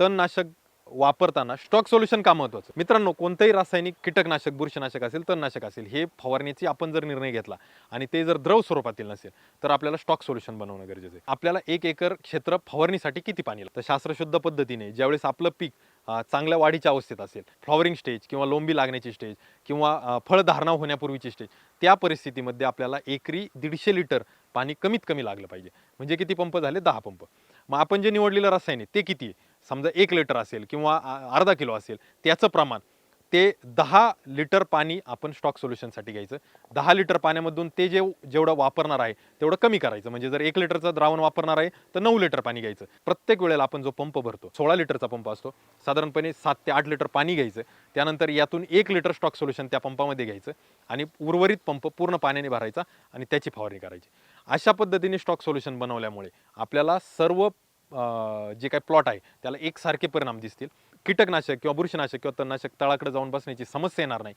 तणनाशक वापरताना stock solution का महत्वाचं? मित्रांनो कोणतंही रासायनिक कीटकनाशक बुरशीनाशक असेल तणनाशक असेल हे फवारण्याची आपण जर निर्णय घेतला आणि ते जर द्रव स्वरूपातील नसेल तर आपल्याला स्टॉक सोल्युशन बनवणं गरजेचं आहे. आपल्याला एक एकर क्षेत्र फवारणीसाठी किती पाणी लागतं? तर शास्त्रशुद्ध पद्धतीने ज्यावेळेस आपलं पीक चांगल्या वाढीच्या अवस्थेत असेल फ्लॉवरिंग स्टेज किंवा लोंबी लागण्याची स्टेज किंवा फळधारणा होण्यापूर्वीची स्टेज त्या परिस्थितीमध्ये आपल्याला एकरी दीडशे लिटर पाणी कमीत कमी लागलं पाहिजे. म्हणजे किती पंप झाले? दहा पंप. मग आपण जे निवडलेलं रसायन आहे ते किती आहे? समजा एक लिटर असेल किंवा अर्धा किलो असेल त्याचं प्रमाण ते दहा लिटर पाणी आपण स्टॉक सोल्युशनसाठी घ्यायचं. दहा लिटर पाण्यामधून ते जे जेवढं वापरणार आहे तेवढं कमी करायचं. म्हणजे जर एक लिटरचं द्रावण वापरणार आहे तर नऊ लिटर पाणी घ्यायचं. प्रत्येक वेळेला आपण जो पंप भरतो सोळा लिटरचा पंप असतो. साधारणपणे सात ते आठ लिटर पाणी घ्यायचं. त्यानंतर यातून एक लिटर स्टॉक सोल्युशन त्या पंपामध्ये घ्यायचं. आणि उर्वरित पंप पूर्ण पाण्याने भरायचा आणि त्याची फवारणी करायची. अशा पद्धतीने स्टॉक सोल्युशन बनवल्यामुळे आपल्याला सर्व जे काही प्लॉट आहे त्याला एकसारखे परिणाम दिसतील. कीटकनाशक किंवा बुरशीनाशक किंवा तणनाशक तळाकडे जाऊन बसण्याची समस्या येणार नाही.